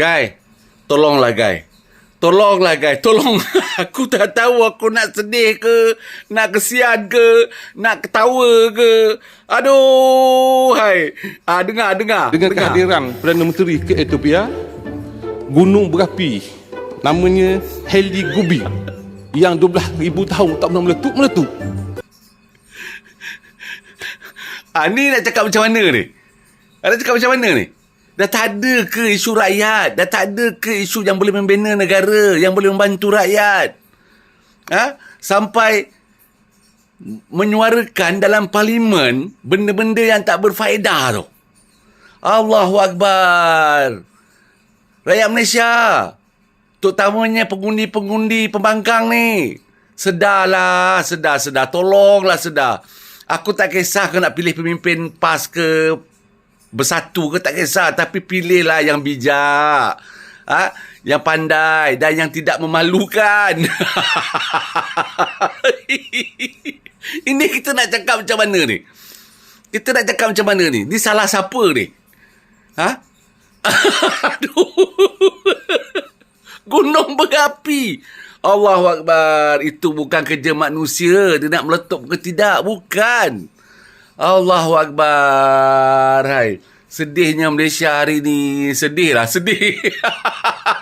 Guy, tolonglah Guy. Tolonglah Guy, tolong. aku tak tahu aku nak sedih ke, nak kesian ke, nak ketawa ke. Aduh, hai. Ah, dengar, dengar. Dengan dengar. kehadiran Perdana Menteri ke Ethiopia, gunung berapi namanya Heli Gubi yang 12,000 tahun tak pernah meletup-meletup. Ah, ni nak cakap macam mana ni? Nak cakap macam mana ni? Dah tak ada ke isu rakyat? Dah tak ada ke isu yang boleh membina negara? Yang boleh membantu rakyat? Ha? Sampai menyuarakan dalam parlimen benda-benda yang tak berfaedah tu. Allahu Akbar. Rakyat Malaysia. Terutamanya pengundi-pengundi pembangkang ni. Sedarlah, sedar, sedar. Tolonglah sedar. Aku tak kisah ke nak pilih pemimpin PAS ke bersatu ke tak kisah. Tapi pilihlah yang bijak. Ha? Yang pandai dan yang tidak memalukan. Ini kita nak cakap macam mana ni? Kita nak cakap macam mana ni? Ni salah siapa ni? Ha? Aduh. Gunung berapi. Allahu Akbar. Itu bukan kerja manusia. Dia nak meletup ke tidak? Bukan. Allahu Akbar. Hai. Sedihnya Malaysia hari ni. Sedih lah. Sedih.